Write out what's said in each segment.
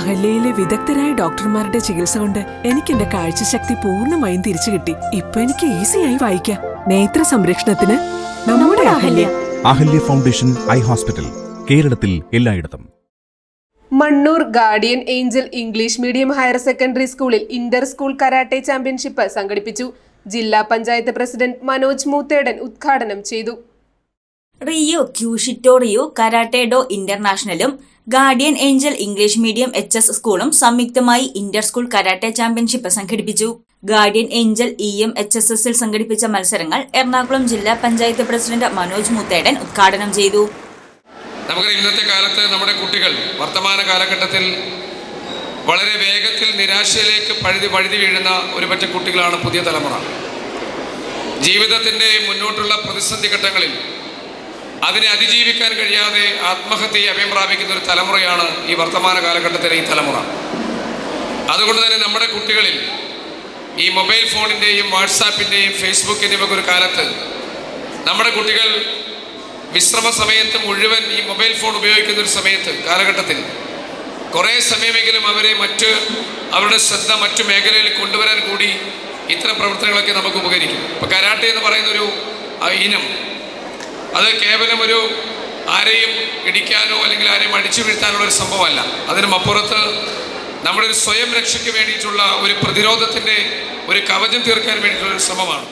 അഹല്യയിലെ വിദഗ്ധരായ ഡോക്ടർമാരുടെ ചികിത്സ കൊണ്ട് എനിക്ക് എന്റെ കാഴ്ചശക്തി പൂർണമായും തിരിച്ചു കിട്ടി. ഇപ്പൊ എനിക്ക് ഈസിയായി വായിക്കാം. നേത്ര സംരക്ഷണത്തിന് നമ്മുടെ Ahalya. Ahalya foundation eye hospital കേരളത്തിൽ എല്ലായിടത്തും. Mannur guardian angel English medium higher secondary സ്കൂളിൽ ഇന്റർ സ്കൂൾ കരാട്ടെ ചാമ്പ്യൻഷിപ്പ് സംഘടിപ്പിച്ചു. ജില്ലാ പഞ്ചായത്ത് പ്രസിഡന്റ് മനോജ് മൂത്തേടൻ ഉദ്ഘാടനം ചെയ്തു. റിയോ ക്യൂഷിറ്റോ റിയോ karate do ഇന്റർനാഷണലും guardian angel English medium H S സ്കൂളും സംയുക്തമായി ഇന്റർ സ്കൂൾ കരാട്ടെ ചാമ്പ്യൻഷിപ്പ് സംഘടിപ്പിച്ചു. Guardian angel E M H S എസിൽ സംഘടിപ്പിച്ച മത്സരങ്ങൾ എറണാകുളം ജില്ലാ പഞ്ചായത്ത് പ്രസിഡന്റ് മനോജ് മുത്തേടൻ ഉദ്ഘാടനം ചെയ്തു. നമുക്ക് ഇന്നത്തെ കാലത്ത് നമ്മുടെ കുട്ടികൾ വർത്തമാന കാലഘട്ടത്തിൽ വളരെ വേഗത്തിൽ നിരാശയിലേക്ക് പഴുതി പഴുതി വീഴുന്ന ഒരു പറ്റ കുട്ടികളാണ് പുതിയ തലമുറ. ജീവിതത്തിന്റെ മുന്നോട്ടുള്ള പ്രതിസന്ധി ഘട്ടങ്ങളിൽ അതിനെ അതിജീവിക്കാൻ കഴിയാതെ ആത്മഹത്യയെ അഭയം പ്രാപിക്കുന്ന ഒരു തലമുറയാണ് ഈ വർത്തമാന കാലഘട്ടത്തിലെ ഈ തലമുറ. അതുകൊണ്ട് തന്നെ നമ്മുടെ കുട്ടികളിൽ ഈ മൊബൈൽ ഫോണിന്റെയും വാട്സാപ്പിന്റെയും ഫേസ്ബുക്കിന്റെയും ഒക്കെ ഒരു കാലത്ത് നമ്മുടെ കുട്ടികൾ വിശ്രമ സമയത്ത് മുഴുവൻ ഈ മൊബൈൽ ഫോൺ ഉപയോഗിക്കുന്ന ഒരു സമയത്ത് കാലഘട്ടത്തിൽ കുറേ സമയമെങ്കിലും അവരെ മറ്റ് അവരുടെ ശ്രദ്ധ മറ്റു മേഖലയിൽ കൊണ്ടുവരാൻ കൂടി ഇത്തരം പ്രവർത്തനങ്ങളൊക്കെ നമുക്ക് ഉപകരിക്കും. ഇപ്പോൾ കരാട്ടെ എന്ന് പറയുന്നൊരു ഇനം അത് കേവലം ഒരു ആരെയും ഇടിക്കാനോ അല്ലെങ്കിൽ ആരെയും അടിച്ചു വീഴ്ത്താനുള്ള ഒരു സംഭവമല്ല. അതിനും അപ്പുറത്ത് നമ്മുടെ ഒരു സ്വയം രക്ഷയ്ക്ക് വേണ്ടിയിട്ടുള്ള ഒരു പ്രതിരോധത്തിന്റെ ഒരു കവചം തീർക്കാൻ വേണ്ടിയിട്ടുള്ള ഒരു ശ്രമമാണ്.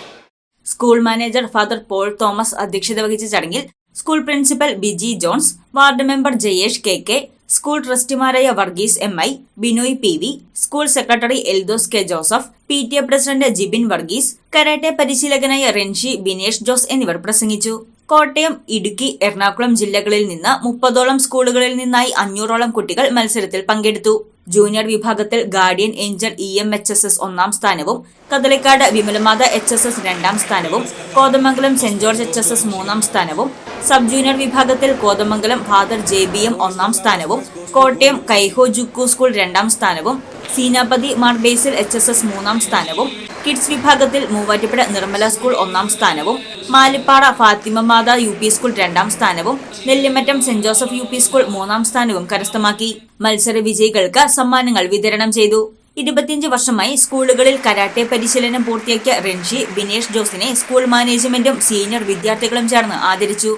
School manager father Paul Thomas അധ്യക്ഷത വഹിച്ച ചടങ്ങിൽ school principal Biji Jones ward member Jayesh K K school ട്രസ്റ്റിമാരായ Varghese M I Binoy P V school secretary Eldhose K Joseph P T A president Jibin Varghese karate പരിശീലകനായ റെൻഷി ബിനേഷ് ജോസ് എന്നിവർ പ്രസംഗിച്ചു. കോട്ടയം ഇടുക്കി എറണാകുളം ജില്ലകളിൽ നിന്ന് മുപ്പതോളം സ്കൂളുകളിൽ നിന്നായി അഞ്ഞൂറോളം കുട്ടികൾ മത്സരത്തിൽ പങ്കെടുത്തു. ജൂനിയർ വിഭാഗത്തിൽ guardian angel E M H S S ഒന്നാം സ്ഥാനവും Kadalikkad Vimalamatha H S S രണ്ടാം സ്ഥാനവും Kothamangalam saint George H S S മൂന്നാം സ്ഥാനവും സബ് ജൂനിയർ വിഭാഗത്തിൽ Kothamangalam father J B M ഒന്നാം സ്ഥാനവും കോട്ടയം കൈഹോ ജുക്കു സ്കൂൾ രണ്ടാം സ്ഥാനവും Senapathy Mar Basil H S S മൂന്നാം സ്ഥാനവും കിഡ്സ് വിഭാഗത്തിൽ മൂവാറ്റുപുഴ നിർമ്മല സ്കൂൾ ഒന്നാം സ്ഥാനവും Malipara Fathima Matha U P school രണ്ടാം സ്ഥാനവും Nellimattom saint Joseph U P school മൂന്നാം സ്ഥാനവും കരസ്ഥമാക്കി. മത്സര വിജയികൾക്ക് സമ്മാനങ്ങൾ വിതരണം ചെയ്തു. ഇരുപത്തിയഞ്ച് വർഷമായി സ്കൂളുകളിൽ കരാട്ടെ പരിശീലനം പൂർത്തിയാക്കിയ റെൻഷി ബിനേഷ് ജോസിനെ സ്കൂൾ മാനേജ്മെന്റും സീനിയർ വിദ്യാർത്ഥികളും ചേർന്ന് ആദരിച്ചു.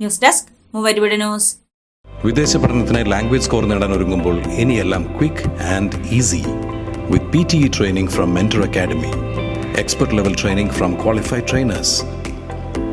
News desk Muvattupuzha news. വിദേശ പഠനത്തിന് ലാംഗ്വേജ് സ്കോർ നേടാൻ ഒരുങ്ങുമ്പോൾ ഇനിയെല്ലാം quick and easy. With P T E training from Mentor Academy. Expert level training from qualified trainers.